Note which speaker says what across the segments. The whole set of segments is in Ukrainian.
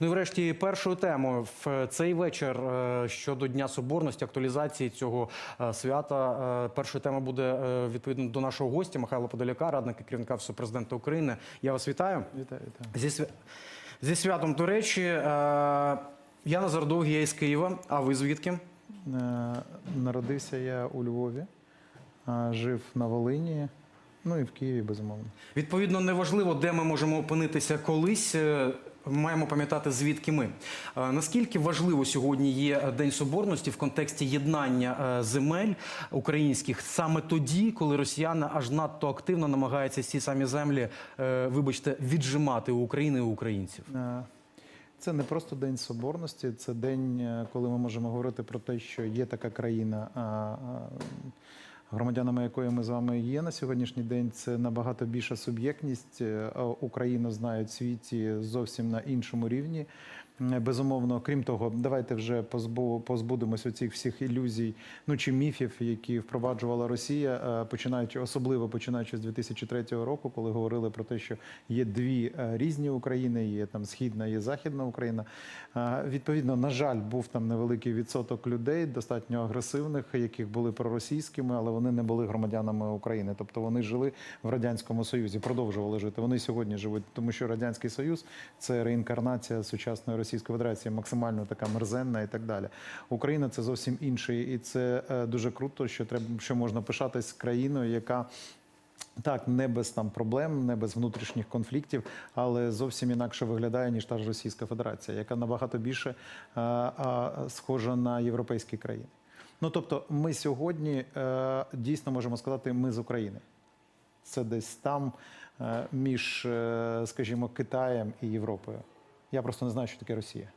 Speaker 1: Ну і врешті першою темою в цей вечір е, щодо Дня Соборності, актуалізації цього е, свята. е, Першою темою буде е, відповідно до нашого гостя Михайла Подоляка, радника керівника Офісу президента України. Я вас вітаю.
Speaker 2: Вітаю, вітаю.
Speaker 1: Зі, свя... Зі святом, до речі, е, я Назар Довгий, я із Києва. А ви звідки?
Speaker 2: Е, Народився я у Львові, жив на Волині, ну і в Києві, безумовно.
Speaker 1: Відповідно, неважливо, де ми можемо опинитися колись. е, Маємо пам'ятати, звідки ми. Е, Наскільки важливо сьогодні є День Соборності в контексті єднання е, земель українських саме тоді, коли росіяни аж надто активно намагаються ці самі землі, вибачте, віджимати у України і українців.
Speaker 2: Це не просто День Соборності, це день, коли ми можемо говорити про те, що є така країна, громадянами якої ми з вами є на сьогоднішній день. Це набагато більша суб'єктність. Е, Україну знають в світі зовсім на іншому рівні. Безумовно, крім того, давайте вже позбу, позбудемося цих всіх ілюзій, ну чи міфів, які впроваджувала Росія, е, починаючи особливо починаючи з 2003 року, коли говорили про те, що є дві е, різні України, є там східна, є західна Україна. Е, Відповідно, на жаль, був там невеликий відсоток людей, достатньо агресивних, яких були проросійськими, але вони не були громадянами України. Тобто вони жили в радянському союзі, продовжували жити. Вони сьогодні живуть, тому що радянський союз це реінкарнація сучасної Російської Федерації, максимально така мерзенна і так далі. Україна це зовсім інший, і це е, дуже круто, що треба, що можна пишатись країною, яка. Так, не без там проблем, не без внутрішніх конфліктів, але зовсім інакше виглядає ніж та ж Російська Федерація, яка набагато більше а, а, схожа на європейські країни. Ну тобто, ми сьогодні е, дійсно можемо сказати, ми з України. Це десь там е, між, е, скажімо, Китаєм і Європою. Я просто не знаю, що таке Росія.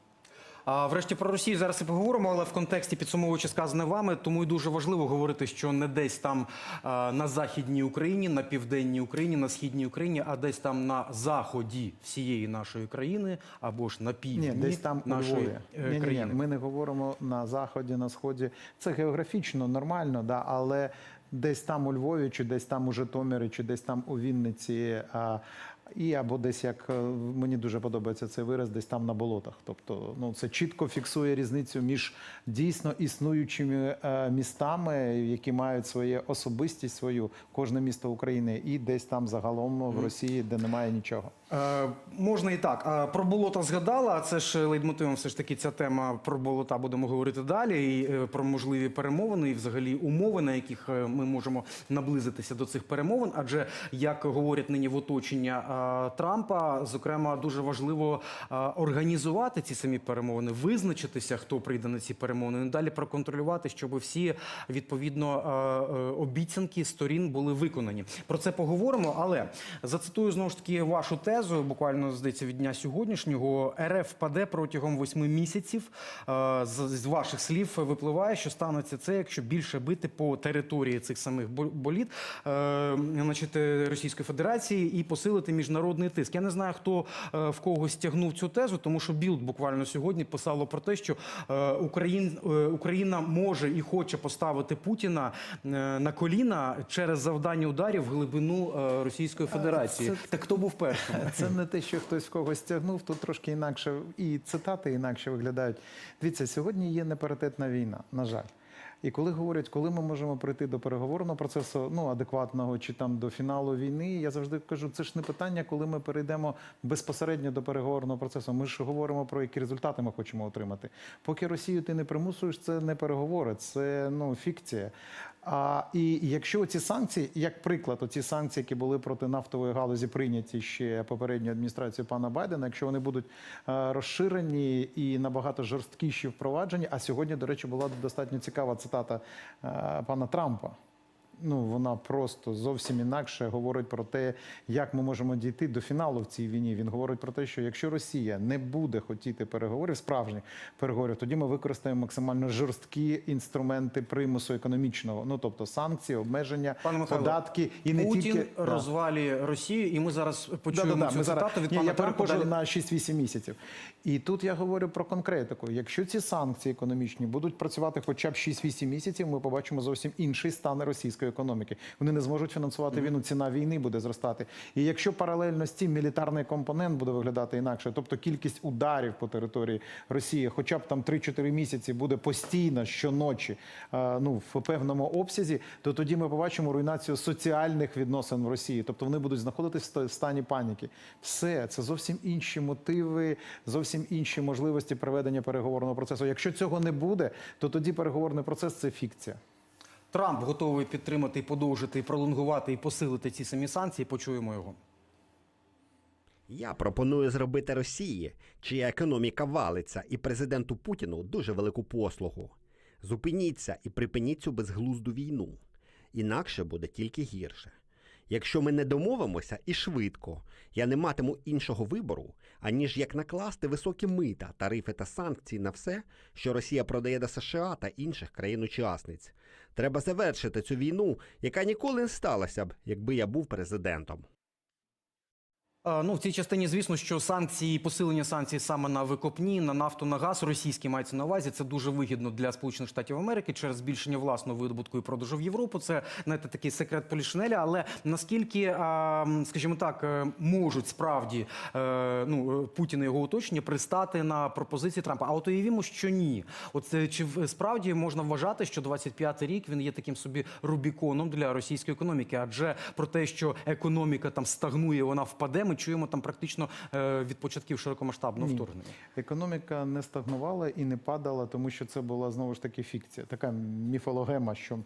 Speaker 1: А врешті про Росію зараз і поговоримо, але в контексті підсумовуючи сказане вами, тому і дуже важливо говорити, що не десь там а, на західній Україні, на південній Україні, на східній Україні, а десь там на заході всієї нашої країни або ж на півдні
Speaker 2: Ні, десь там у
Speaker 1: нашої
Speaker 2: Львові.
Speaker 1: е,
Speaker 2: Ні, ні, ні,
Speaker 1: країни.
Speaker 2: ми не говоримо на заході, на сході. Це географічно нормально, да, але десь там у Львові, чи десь там у Житомирі, чи десь там у Вінниці. А, і або десь як е, мені дуже подобається цей вираз, десь там на болотах. Тобто, ну це чітко фіксує різницю між дійсно існуючими е, містами, які мають своє особистість свою, кожне місто України, і десь там загалом в Росії, де немає нічого.
Speaker 1: Е, можна і так. Про болота згадала. Це ж лейтмотивом все ж таки ця тема про болота будемо говорити далі. І е, про можливі перемовини, і взагалі умови, на яких е, ми можемо наблизитися до цих перемовин. Адже як говорять нині в оточення Трампа, зокрема, дуже важливо організувати ці самі перемовини, визначитися, хто прийде на ці перемовини, і далі проконтролювати, щоб всі відповідно обіцянки сторін були виконані. Про це поговоримо. Але зацитую знову ж таки вашу тезу, буквально здається від дня сьогоднішнього. РФ впаде протягом восьми місяців. Е, З, ваших слів випливає, що станеться це, якщо більше бити по території цих самих бо- боліт, е, значить, е, Російської Федерації і посилити міжнародний тиск. Я не знаю, хто в кого стягнув цю тезу, тому що Білд буквально сьогодні писало про те, що Україн, Україна може і хоче поставити Путіна на коліна через завдання ударів в глибину Російської Федерації. Так хто був першим?
Speaker 2: Це не те, що хтось в когось тягнув, тут трошки інакше і цитати інакше виглядають. Дивіться, сьогодні є непаритетна війна, на жаль. І коли говорять, коли ми можемо прийти до переговорного процесу, ну адекватного чи там до фіналу війни, я завжди кажу, це ж не питання, коли ми перейдемо безпосередньо до переговорного процесу. Ми ж говоримо про які результати ми хочемо отримати. Поки Росію ти не примусуєш, це не переговори, це ну фікція. А і якщо ці санкції, як приклад, оці санкції, які були проти нафтової галузі, прийняті ще попередньою адміністрацією пана Байдена, якщо вони будуть е, розширені і набагато жорсткіші впроваджені, а сьогодні, до речі, була достатньо цікава цитата е, пана Трампа. Ну, вона просто зовсім інакше говорить про те, як ми можемо дійти до фіналу в цій війні. Він говорить про те, що якщо Росія не буде хотіти переговорів, справжніх переговорів, тоді ми використаємо максимально жорсткі інструменти примусу економічного. Ну тобто санкції, обмеження,
Speaker 1: Пане Михайло,
Speaker 2: податки і не
Speaker 1: Путін
Speaker 2: тільки Да.
Speaker 1: розвалює Росію, і ми зараз почуємо
Speaker 2: Да-да-да,
Speaker 1: цю
Speaker 2: ми зараз-
Speaker 1: цитату від
Speaker 2: Ні,
Speaker 1: пана
Speaker 2: я
Speaker 1: Далі-
Speaker 2: на 6-8 місяців. І тут я говорю про конкретику. Якщо ці санкції економічні будуть працювати хоча б 6-8 місяців, ми побачимо зовсім інший стан російської економіки. Вони не зможуть фінансувати війну. Ціна війни буде зростати. І якщо паралельно з цим мілітарний компонент буде виглядати інакше, тобто кількість ударів по території Росії, хоча б там 3-4 місяці буде постійно щоночі, е, ну в певному обсязі, то тоді ми побачимо руйнацію соціальних відносин в Росії. Тобто вони будуть ста- в стані паніки. Все це зовсім інші мотиви, зовсім інші можливості проведення переговорного процесу. Якщо цього не буде, то тоді переговорний процес це фікція.
Speaker 1: Трамп готовий підтримати подовжити, пролонгувати і посилити ці самі санкції. Почуємо його.
Speaker 3: Я пропоную зробити Росії, чия економіка валиться, і президенту Путіну дуже велику послугу. Зупиніться і припиніть цю безглузду війну. Інакше буде тільки гірше. Якщо ми не домовимося і швидко, я не матиму іншого вибору, аніж як накласти високі мита, тарифи та санкції на все, що Росія продає до США та інших країн-учасниць. Треба завершити цю війну, яка ніколи не сталася б, якби я був президентом.
Speaker 1: Е, Ну, в цій частині, звісно, що санкції, посилення санкцій саме на викопні, на нафту, на газ російські мається на увазі. Це дуже вигідно для Сполучених Штатів Америки через збільшення власного видобутку і продажу в Європу. Це знаєте, такий секрет Полішинеля. Але наскільки, скажімо так, е, можуть справді е, ну, е, Путін і його оточення пристати на пропозиції Трампа? А от уявімо, що ні. От е, чи справді можна вважати, що 25-й рік він є таким собі рубіконом для російської економіки? Адже про те, що економіка там стагнує, вона впаде. Ми чуємо там практично е, від початків широкомасштабного вторгнення.
Speaker 2: Економіка не стагнувала і не падала, тому що це була знову ж таки фікція, така міфологема, що.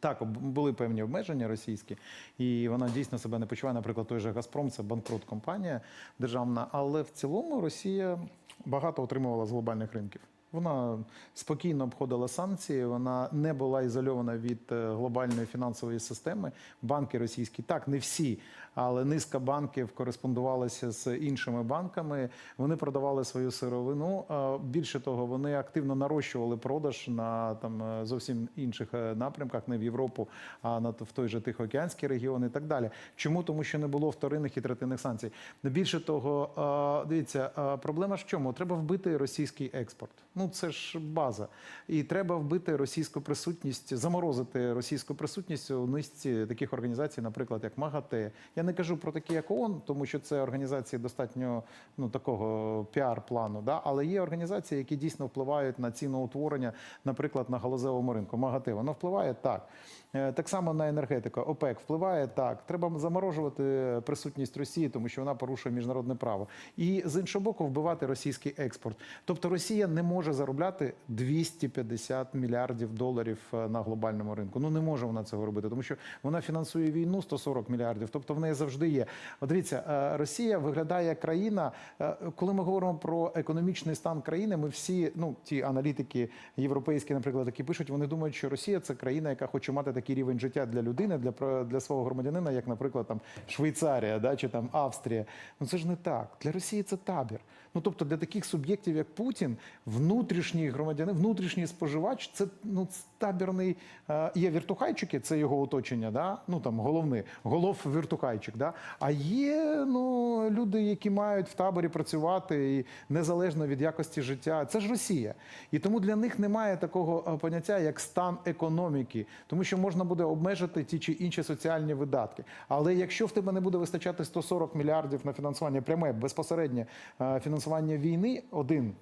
Speaker 2: Так, були певні обмеження російські, і вона дійсно себе не почуває. Наприклад, той же Газпром це банкрут компанія державна. Але в цілому Росія багато отримувала з глобальних ринків. Вона спокійно обходила санкції, вона не була ізольована від е, глобальної фінансової системи. Банки російські, так не всі, але низка банків кореспондувалася з іншими банками. Вони продавали свою сировину. Е, Більше того, вони активно нарощували продаж на там е, зовсім інших е, напрямках, не в Європу, а на в той же Тихоокеанський регіон і так далі. Чому? Тому що не було вторинних і третинних санкцій. Більше того, дивіться, проблема в чому? Треба вбити російський експорт. Ну це ж база. І треба вбити російську присутність, заморозити російську присутність у низці таких організацій, наприклад, як МАГАТЕ. Я не кажу про такі, як ООН, тому що це організації достатньо ну такого піар-плану. Да? Але є організації, які дійсно впливають на ціноутворення, наприклад, на галузевому ринку. МАГАТИ, воно впливає так. Е, Так само на енергетику. ОПЕК впливає так. Треба заморожувати присутність Росії, тому що вона порушує міжнародне право. І з іншого боку, вбивати російський експорт. Тобто Росія не може заробляти 250 мільярдів доларів е, на глобальному ринку. Ну не може вона цього робити, тому що вона фінансує війну 140 мільярдів. Тобто в неї завжди є. От дивіться, е, Росія виглядає як країна. Коли ми говоримо про економічний стан країни, ми всі, ну ті аналітики європейські, наприклад, які пишуть, вони думають, що Росія це країна, яка хоче мати такий рівень життя для людини, для для свого громадянина, як, наприклад, там Швейцарія, да, чи там Австрія. Ну це ж не так. Для Росії це табір. Ну тобто для таких суб'єктів, як Путін, внутрішній громадянин, внутрішній споживач, це ну табірний. е, Є віртухайчики, це його оточення, да? ну там головний, голов віртухайчик. Да? А є ну, люди, які мають в таборі працювати і незалежно від якості життя. Це ж Росія. І тому для них немає такого е, поняття, як стан економіки, тому що можна буде обмежити ті чи інші соціальні видатки. Але якщо в тебе не буде вистачати 140 мільярдів на фінансування, пряме безпосереднє е, фінансування війни, один.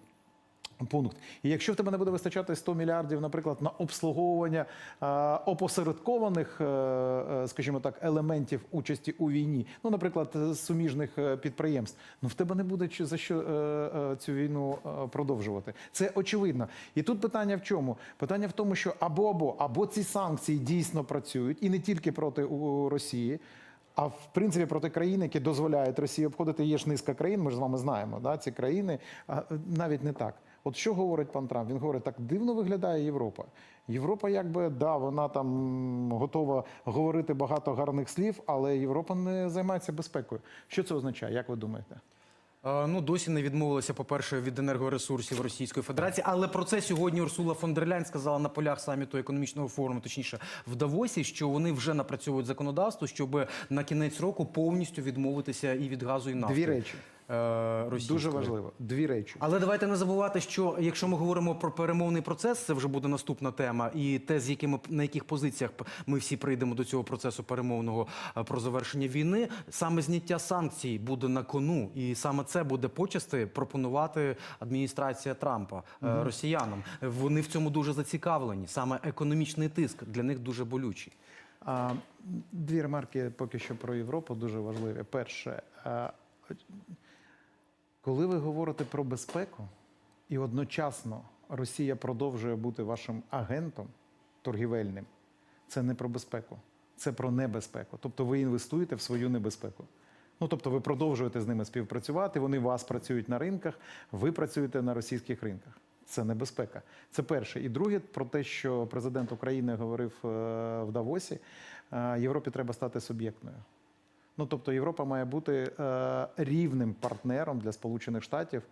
Speaker 2: Пункт. І якщо в тебе не буде вистачати 100 мільярдів, наприклад, на обслуговування е, опосередкованих, е, е, скажімо так, елементів участі у війні, ну, наприклад, суміжних підприємств, ну в тебе не буде за що е, цю війну продовжувати. Це очевидно. І тут питання в чому? Питання в тому, що або або або ці санкції дійсно працюють, і не тільки проти Росії. А в принципі проти країн, які дозволяють Росії обходити, є ж низка країн. Ми ж з вами знаємо. Да, ці країни а, навіть не так. От що говорить пан Трамп? Він говорить, так дивно виглядає Європа. Європа, якби да, вона там готова говорити багато гарних слів, але Європа не займається безпекою. Що це означає? Як ви думаєте?
Speaker 1: Е, Ну, досі не відмовилася, по-перше, від енергоресурсів Російської Федерації. Але про це сьогодні Урсула фон дер Ляйн сказала на полях саміту економічного форуму, точніше в Давосі, що вони вже напрацьовують законодавство, щоб на кінець року повністю відмовитися і від газу, і нафти.
Speaker 2: Дві речі.
Speaker 1: Е, російської.
Speaker 2: Дуже важливо. Дві речі.
Speaker 1: Але давайте не забувати, що якщо ми говоримо про перемовний процес, це вже буде наступна тема, і те, з якими на яких позиціях ми всі прийдемо до цього процесу перемовного е, про завершення війни, саме зняття санкцій буде на кону, і саме це буде почасти пропонувати адміністрація Трампа е, росіянам. Вони в цьому дуже зацікавлені. Саме економічний тиск для них дуже болючий.
Speaker 2: А, дві ремарки поки що про Європу дуже важливі. Перше, а, коли ви говорите про безпеку, і одночасно Росія продовжує бути вашим агентом торгівельним, це не про безпеку, це про небезпеку. Тобто ви інвестуєте в свою небезпеку. Ну, тобто ви продовжуєте з ними співпрацювати, вони вас працюють на ринках, ви працюєте на російських ринках. Це небезпека. Це перше. І друге, про те, що президент України говорив е, в Давосі, е, Європі треба стати суб'єктною. Ну, тобто Європа має бути е, рівним партнером для Сполучених Штатів,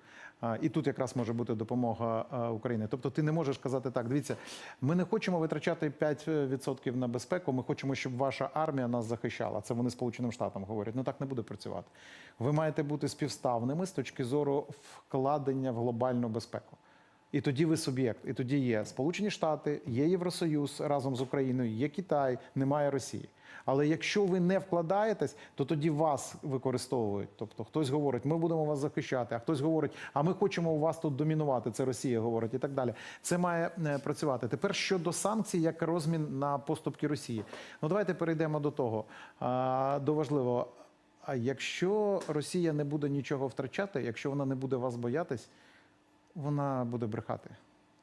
Speaker 2: і тут якраз може бути допомога е, України. Тобто, ти не можеш казати так: дивіться, ми не хочемо витрачати 5% на безпеку. Ми хочемо, щоб ваша армія нас захищала. Це вони Сполученим Штатам говорять. Ну так не буде працювати. Ви маєте бути співставними з точки зору вкладення в глобальну безпеку. І тоді ви суб'єкт. І тоді є Сполучені Штати, є Євросоюз разом з Україною, є Китай, немає Росії. Але якщо ви не вкладаєтесь, то тоді вас використовують. Тобто хтось говорить, ми будемо вас захищати, а хтось говорить, а ми хочемо у вас тут домінувати. Це Росія говорить і так далі. Це має е, працювати. Тепер щодо санкцій, як розмін на поступки Росії. Ну давайте перейдемо до того. До важливого. А якщо Росія не буде нічого втрачати, якщо вона не буде вас боятись, вона буде брехати.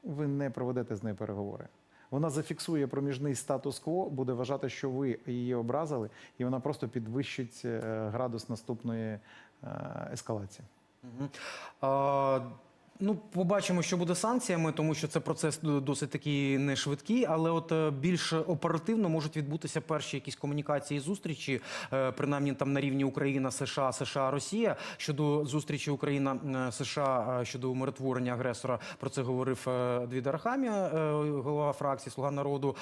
Speaker 2: Ви не проведете з нею переговори. Вона зафіксує проміжний статус-кво, буде вважати, що ви її образили, і вона просто підвищить е, градус наступної е, ескалації.
Speaker 1: Угу. А, Ну, побачимо, що буде санкціями, тому що це процес досить такий не швидкий, але от е, більш оперативно можуть відбутися перші якісь комунікації, зустрічі, е, принаймні там на рівні Україна, США, США, Росія щодо зустрічі Україна е, США щодо умиротворення агресора. Про це говорив Двід Арахамія, е, голова фракції Слуга народу.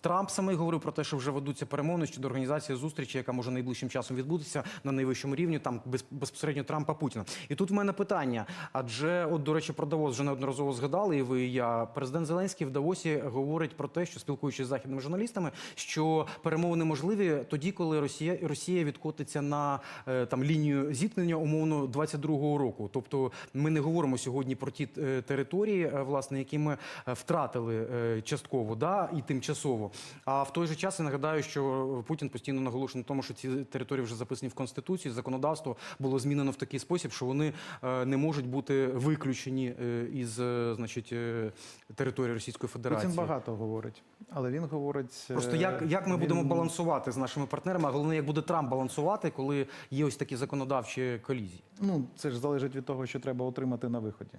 Speaker 1: Трамп самий говорив про те, що вже ведуться перемовини щодо організації зустрічі, яка може найближчим часом відбутися на найвищому рівні, там без- безпосередньо Трампа Путіна. І тут в мене питання. Адже, от, до речі, про Давос вже неодноразово згадали, і ви і я. Президент Зеленський в Давосі говорить про те, що спілкуючись з західними журналістами, що перемовини можливі тоді, коли Росія Росія відкотиться на е, там лінію зіткнення умовно 22-го року. Тобто, ми не говоримо сьогодні про ті е, території, е, власне, які ми втратили частково, да і тимчасово. А в той же час я нагадаю, що Путін постійно наголошує на тому, що ці території вже записані в конституції. Законодавство було змінено в такий спосіб, що вони не можуть бути виключені е, із е, значить е, території Російської Федерації.
Speaker 2: Путін багато говорить, але він говорить
Speaker 1: Просто як, як ми
Speaker 2: він-
Speaker 1: будемо балансувати з нашими партнерами, а головне, як буде Трамп балансувати, коли є ось такі законодавчі колізії.
Speaker 2: Ну, це ж залежить від того, що треба отримати на виході.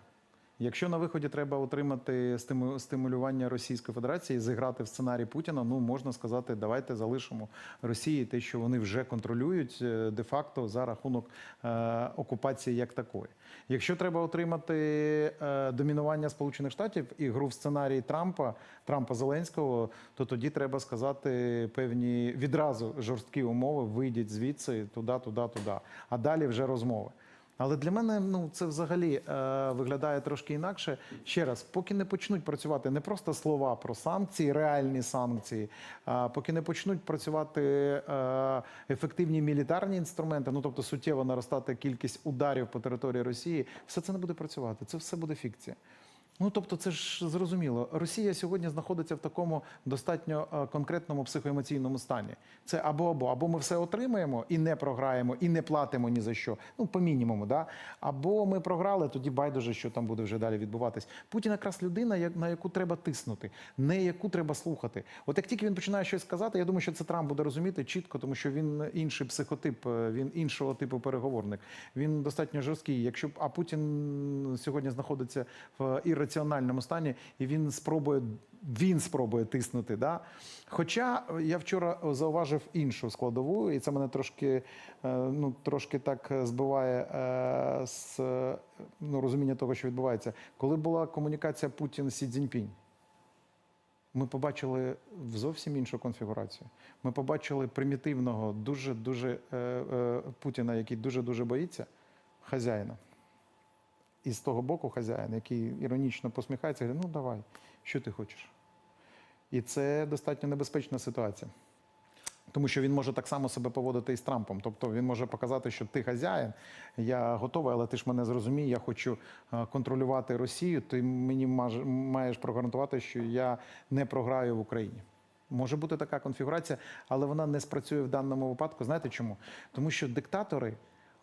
Speaker 2: Якщо на виході треба отримати стиму- стимулювання Російської Федерації, зіграти в сценарій Путіна, ну можна сказати, давайте залишимо Росії те, що вони вже контролюють е, де-факто за рахунок е, окупації як такої. Якщо треба отримати е, домінування Сполучених Штатів і гру в сценарії Трампа, Трампа Зеленського, то тоді треба сказати певні відразу жорсткі умови, вийдіть звідси туди, туди, туди. А далі вже розмови. Але для мене ну це взагалі е, виглядає трошки інакше. Ще раз, поки не почнуть працювати не просто слова про санкції, реальні санкції, а поки не почнуть працювати е, ефективні мілітарні інструменти, ну тобто суттєво наростати кількість ударів по території Росії, все це не буде працювати. Це все буде фікція. Ну тобто, це ж зрозуміло. Росія сьогодні знаходиться в такому достатньо е, конкретному психоемоційному стані. Це або або або ми все отримаємо і не програємо, і не платимо ні за що. Ну по мінімуму, да або ми програли, тоді байдуже, що там буде вже далі відбуватись. Путін якраз людина, на яку треба тиснути, не яку треба слухати. От як тільки він починає щось сказати, я думаю, що це Трамп буде розуміти чітко, тому що він інший психотип, е, він іншого типу переговорник. Він достатньо жорсткий. Якщо а Путін сьогодні знаходиться в ірраціональному стані, і він спробує він спробує тиснути. Да? Хоча е, я вчора зауважив іншу складову, і це мене трошки, е, ну, трошки так збиває е, з е, ну, розуміння того, що відбувається. Коли була комунікація Путін Сі Цзіньпінь, ми побачили зовсім іншу конфігурацію. Ми побачили примітивного, дуже дуже е, е, Путіна, який дуже дуже боїться. хазяїна. І з того боку хазяїн, який іронічно посміхається, говорить, ну давай, що ти хочеш. І це достатньо небезпечна ситуація. Тому що він може так само себе поводити і з Трампом. Тобто він може показати, що ти хазяїн, я готовий, але ти ж мене зрозумій, я хочу е, контролювати Росію. Ти мені маєш прогарантувати, що я не програю в Україні. Може бути така конфігурація, але вона не спрацює в даному випадку. Знаєте чому? Тому що диктатори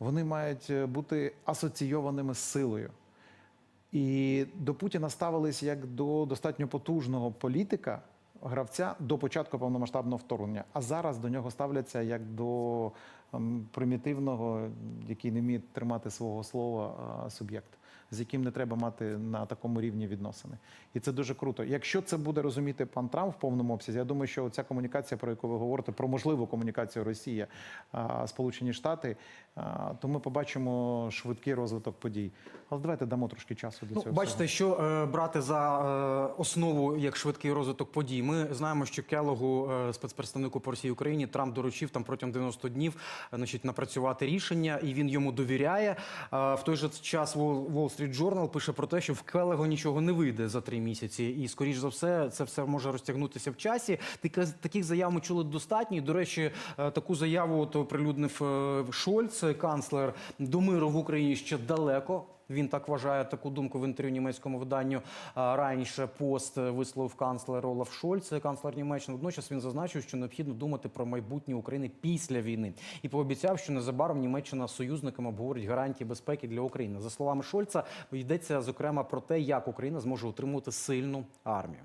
Speaker 2: вони мають е, бути асоційованими з силою. І до Путіна ставились як до достатньо потужного політика, гравця до початку повномасштабного вторгнення. А зараз до нього ставляться як до примітивного, який не вміє тримати свого слова суб'єкт, з яким не треба мати на такому рівні відносини. І це дуже круто. Якщо це буде розуміти пан Трамп в повному обсязі, я думаю, що ця комунікація, про яку ви говорите, про можливу комунікацію Росія, Сполучені Штати, то ми побачимо швидкий розвиток подій. Але давайте дамо трошки часу до
Speaker 1: Ну,
Speaker 2: цього.
Speaker 1: бачите,
Speaker 2: всього.
Speaker 1: що е, брати за е, основу як швидкий розвиток подій. Ми знаємо, що Келогу, е, спецпредставнику по Росії Україні, Трамп доручив там протягом 90 днів значить, напрацювати рішення, і він йому довіряє. В той же час Wall Street Journal пише про те, що в Келего нічого не вийде за три місяці, і скоріш за все, це все може розтягнутися в часі. Таких заяв ми чули достатньо. До речі, е, таку заяву от оприлюднив е, Шольц, канцлер до миру в Україні ще далеко. Він так вважає таку думку в інтерв'ю німецькому виданню. Раніше пост висловив канцлер Олаф Шольц, канцлер Німеччини. Водночас він зазначив, що необхідно думати про майбутнє України після війни і пообіцяв, що незабаром Німеччина з союзниками обговорить гарантії безпеки для України. За словами Шольца, йдеться зокрема про те, як Україна зможе утримувати сильну армію.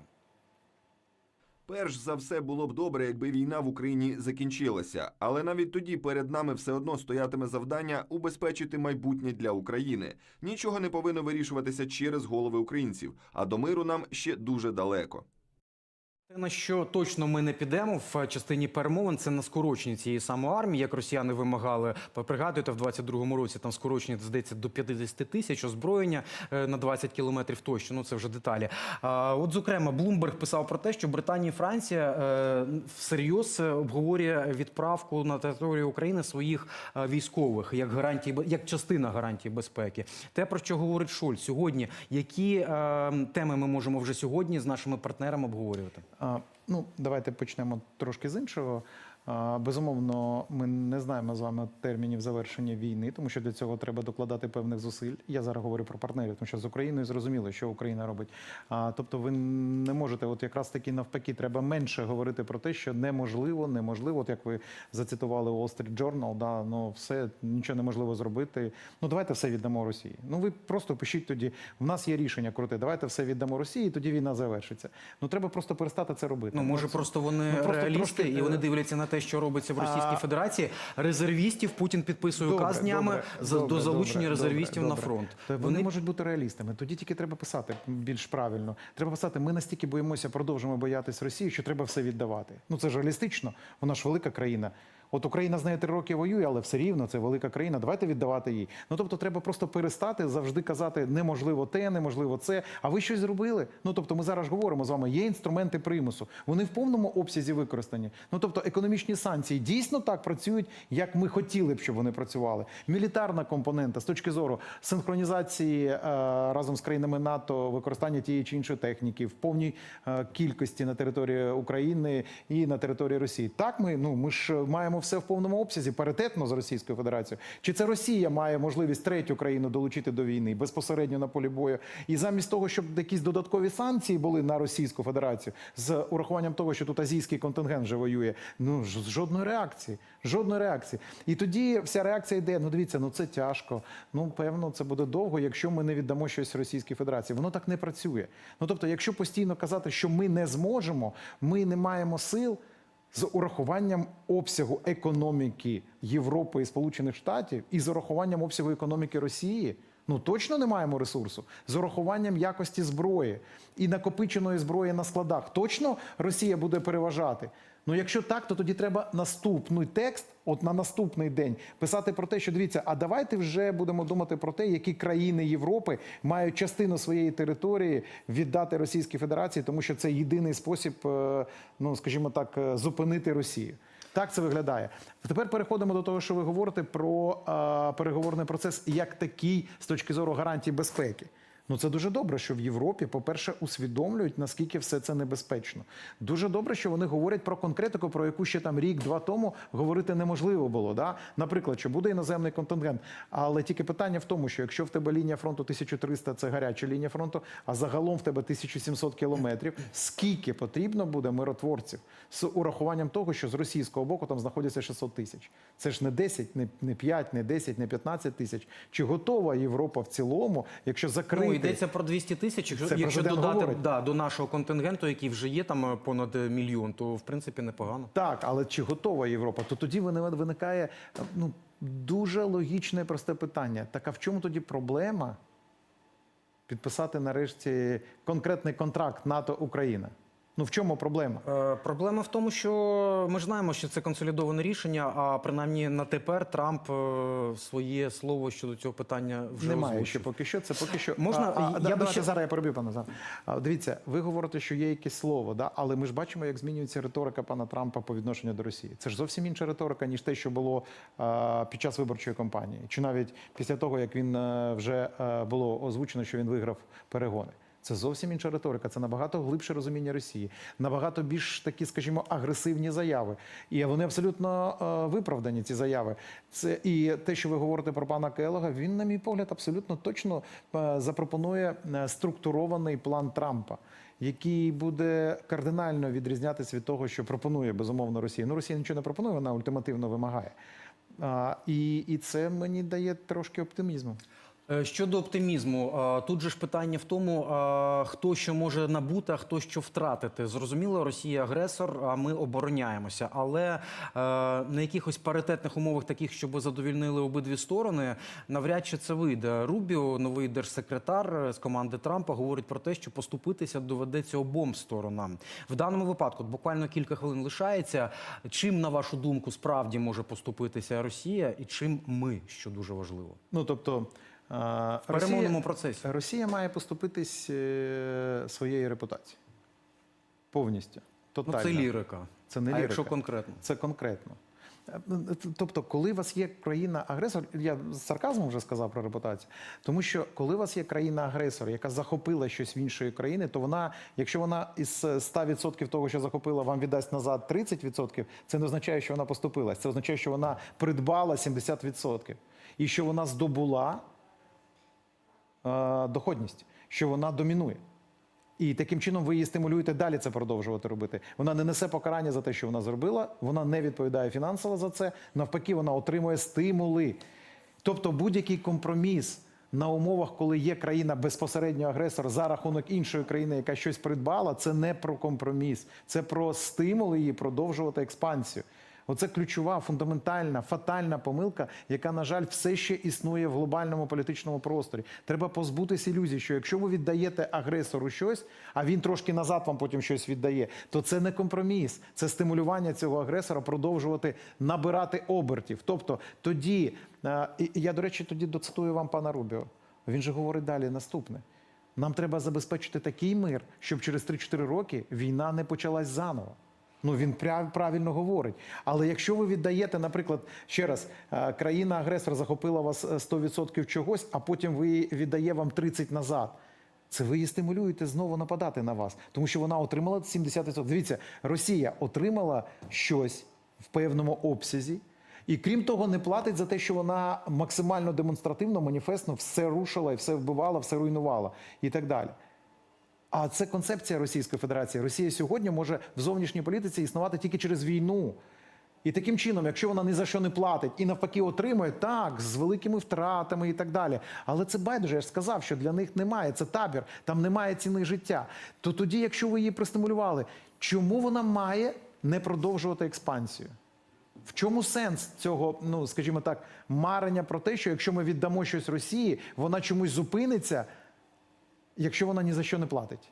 Speaker 4: Перш за все було б добре, якби війна в Україні закінчилася, але навіть тоді перед нами все одно стоятиме завдання убезпечити майбутнє для України. Нічого не повинно вирішуватися через голови українців, а до миру нам ще дуже далеко.
Speaker 1: На що точно ми не підемо в частині перемовин, це на скорочення цієї самої армії, як росіяни вимагали. Пригадуєте, в 22-му році там скорочення здається до 50 тисяч озброєння е, на 20 кілометрів тощо. Ну це вже деталі. От, зокрема, Блумберг писав про те, що Британія і Франція е, всерйоз е, обговорює відправку на територію України своїх військових як гарантії, як частина гарантії безпеки. Те, про що говорить Шольц сьогодні, які теми ми можемо вже сьогодні з нашими партнерами обговорювати?
Speaker 2: Ну, давайте почнемо трошки з іншого. Безумовно, ми не знаємо з вами термінів завершення війни, тому що для цього треба докладати певних зусиль. Я зараз говорю про партнерів, тому що з Україною зрозуміло, що Україна робить. А, тобто, ви не можете, от якраз таки навпаки, треба менше говорити про те, що неможливо, неможливо. От як ви зацитували Wall Street Journal, да, ну все нічого неможливо зробити. Ну давайте все віддамо Росії. Ну ви просто пишіть тоді. В нас є рішення круте. Давайте все віддамо Росії, і тоді війна завершиться. Ну треба просто перестати це робити.
Speaker 1: Ну може просто вони
Speaker 2: ну, просто
Speaker 1: реалісти,
Speaker 2: трошки,
Speaker 1: і вони
Speaker 2: е,
Speaker 1: дивляться на те, що робиться в Російській
Speaker 2: А-
Speaker 1: Федерації. Резервістів Путін підписує
Speaker 2: Добре,
Speaker 1: указ днями
Speaker 2: добре,
Speaker 1: за-
Speaker 2: добре,
Speaker 1: до залучення
Speaker 2: добре,
Speaker 1: резервістів
Speaker 2: добре,
Speaker 1: на фронт.
Speaker 2: То вони можуть бути реалістами. Тоді тільки треба писати більш правильно. Треба писати, ми настільки боїмося, продовжуємо боятись Росії, що треба все віддавати. Ну це ж реалістично. Вона ж велика країна. От Україна з нею три роки воює, але все рівно це велика країна. Давайте віддавати їй. Ну тобто, треба просто перестати завжди казати неможливо те, неможливо це. А ви щось зробили? Ну тобто, ми зараз говоримо з вами. Є інструменти примусу. Вони в повному обсязі використані. Ну тобто, економічні санкції дійсно так працюють, як ми хотіли б, щоб вони працювали. Мілітарна компонента з точки зору синхронізації е, разом з країнами НАТО, використання тієї чи іншої техніки в повній е, кількості на території України і на території Росії. Так, ми ну ми ж маємо все в повному обсязі, паритетно з Російською Федерацією. Чи це Росія має можливість третю країну долучити до війни безпосередньо на полі бою? І замість того, щоб якісь додаткові санкції були на Російську Федерацію з урахуванням того, що тут азійський контингент вже воює, ну жодної реакції, жодної реакції. І тоді вся реакція йде: ну дивіться, ну це тяжко. Ну певно, це буде довго, якщо ми не віддамо щось Російській Федерації. Воно так не працює. Ну тобто, якщо постійно казати, що ми не зможемо, ми не маємо сил. З урахуванням обсягу економіки Європи і Сполучених Штатів і з урахуванням обсягу економіки Росії, ну точно не маємо ресурсу. З урахуванням якості зброї і накопиченої зброї на складах, точно Росія буде переважати. Ну, якщо так, то тоді треба наступний текст, от на наступний день, писати про те, що дивіться, а давайте вже будемо думати про те, які країни Європи мають частину своєї території віддати Російській Федерації, тому що це єдиний спосіб, е, ну скажімо так, е, зупинити Росію. Так це виглядає. Тепер переходимо до того, що ви говорите про е, переговорний процес як такий з точки зору гарантій безпеки. Ну це дуже добре, що в Європі, по-перше, усвідомлюють, наскільки все це небезпечно. Дуже добре, що вони говорять про конкретику, про яку ще там рік-два тому говорити неможливо було. Да? Наприклад, що буде іноземний контингент. Але тільки питання в тому, що якщо в тебе лінія фронту 1300 – це гаряча лінія фронту, а загалом в тебе 1700 кілометрів, скільки потрібно буде миротворців з урахуванням того, що з російського боку там знаходяться 600 тисяч. Це ж не 10, не, не 5, не 10, не 15 тисяч. Чи готова Європа в цілому, якщо закрити...
Speaker 1: Ну, йдеться про 200 тисяч. Якщо, якщо додати
Speaker 2: говорить.
Speaker 1: да, до нашого контингенту, який вже є там е, понад е, мільйон, то в принципі непогано.
Speaker 2: Так, але чи готова Європа? То тоді вини- виникає ну, дуже логічне і просте питання. Так а в чому тоді проблема підписати нарешті конкретний контракт НАТО-Україна? Ну в чому проблема?
Speaker 1: Е, проблема в тому, що ми ж знаємо, що це консолідоване рішення, а принаймні на тепер Трамп е, своє слово щодо цього питання вже
Speaker 2: Немає
Speaker 1: озвучив.
Speaker 2: ще поки що. Це поки що
Speaker 1: Можна,
Speaker 2: А, а,
Speaker 1: я
Speaker 2: да,
Speaker 1: би ще-
Speaker 2: зараз я переб'ю пане Зам. А, Дивіться, ви говорите, що є якесь слово, да? але ми ж бачимо, як змінюється риторика пана Трампа по відношенню до Росії. Це ж зовсім інша риторика, ніж те, що було а, під час виборчої кампанії, чи навіть після того, як він е, вже е, було озвучено, що він виграв перегони. Це зовсім інша риторика. Це набагато глибше розуміння Росії, набагато більш такі, скажімо, агресивні заяви. І вони абсолютно е, виправдані. Ці заяви. Це і те, що ви говорите про пана Келога, він, на мій погляд, абсолютно точно е, запропонує е, структурований план Трампа. Який буде кардинально відрізнятися від того, що пропонує безумовно Росія. Ну Росія нічого не пропонує, вона ультимативно вимагає. А, і, і це мені дає трошки оптимізму.
Speaker 1: Е, Щодо оптимізму, е, тут же ж питання в тому, е, хто що може набути, а хто що втратити. Зрозуміло, Росія агресор, а ми обороняємося. Але на якихось паритетних умовах, таких, щоб задовільнили обидві сторони, навряд чи це вийде. Рубіо, новий держсекретар з команди Трампа, говорить про те, що поступитися доведеться обом сторонам. В даному випадку буквально кілька хвилин лишається. Чим, на вашу думку, справді може поступитися Росія, і чим ми, що дуже важливо?
Speaker 2: Ну тобто
Speaker 1: В перемовному процесі.
Speaker 2: Росія має поступитись е, своєю репутацією. Повністю.
Speaker 1: Ну, це лірика.
Speaker 2: Це не
Speaker 1: а
Speaker 2: лірика.
Speaker 1: якщо конкретно?
Speaker 2: Це конкретно. Тобто, коли у вас є країна-агресор, я з сарказмом вже сказав про репутацію, тому що коли у вас є країна-агресор, яка захопила щось в іншої країни, то вона, якщо вона із 100% того, що захопила, вам віддасть назад 30%, це не означає, що вона поступилась. Це означає, що вона придбала 70%. І що вона здобула доходність, що вона домінує. І таким чином ви її стимулюєте далі це продовжувати робити. Вона не несе покарання за те, що вона зробила, вона не відповідає фінансово за це. Навпаки, вона отримує стимули. Тобто будь-який компроміс на умовах, коли є країна безпосередньо агресор за рахунок іншої країни, яка щось придбала, це не про компроміс, це про стимули її продовжувати експансію. Оце ключова, фундаментальна, фатальна помилка, яка, на жаль, все ще існує в глобальному політичному просторі. Треба позбутися ілюзій, що якщо ви віддаєте агресору щось, а він трошки назад вам потім щось віддає, то це не компроміс, це стимулювання цього агресора продовжувати набирати обертів. Тобто тоді, е, я, до речі, тоді доцитую вам пана Рубіо. Він же говорить далі наступне. Нам треба забезпечити такий мир, щоб через 3-4 роки війна не почалась заново. Ну він правильно говорить. Але якщо ви віддаєте, наприклад, ще раз, е, країна-агресор захопила вас е, 100% чогось, а потім ви віддає вам 30 назад. Це ви її стимулюєте знову нападати на вас, тому що вона отримала 70%. Дивіться, Росія отримала щось в певному обсязі. І крім того, не платить за те, що вона максимально демонстративно, маніфестно все рушила і все вбивала, все руйнувала і так далі. А це концепція Російської Федерації. Росія сьогодні може в зовнішній політиці існувати тільки через війну. І таким чином, якщо вона ні за що не платить і навпаки отримує так з великими втратами і так далі. Але це байдуже, я ж сказав, що для них немає. Це табір, там немає ціни життя. То тоді, якщо ви її простимулювали, чому вона має не продовжувати експансію? В чому сенс цього, ну скажімо так, марення про те, що якщо ми віддамо щось Росії, вона чомусь зупиниться, якщо вона ні за що не платить?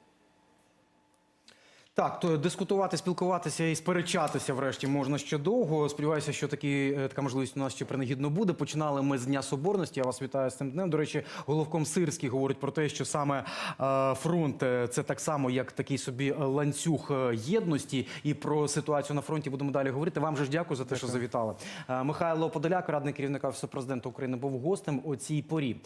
Speaker 1: Так, то дискутувати, спілкуватися і сперечатися врешті можна ще довго. Сподіваюся, що такі, е, така можливість у нас ще принагідно буде. Починали ми з Дня Соборності. Я вас вітаю з цим днем. До речі, головком Сирський говорить про те, що саме е, фронт е, це так само, як такий собі ланцюг єдності. І про ситуацію на фронті будемо далі говорити. Вам же ж дякую за те, що завітали. Е, Михайло Подоляк, радник керівника Офісу президента України, був гостем о цій порі.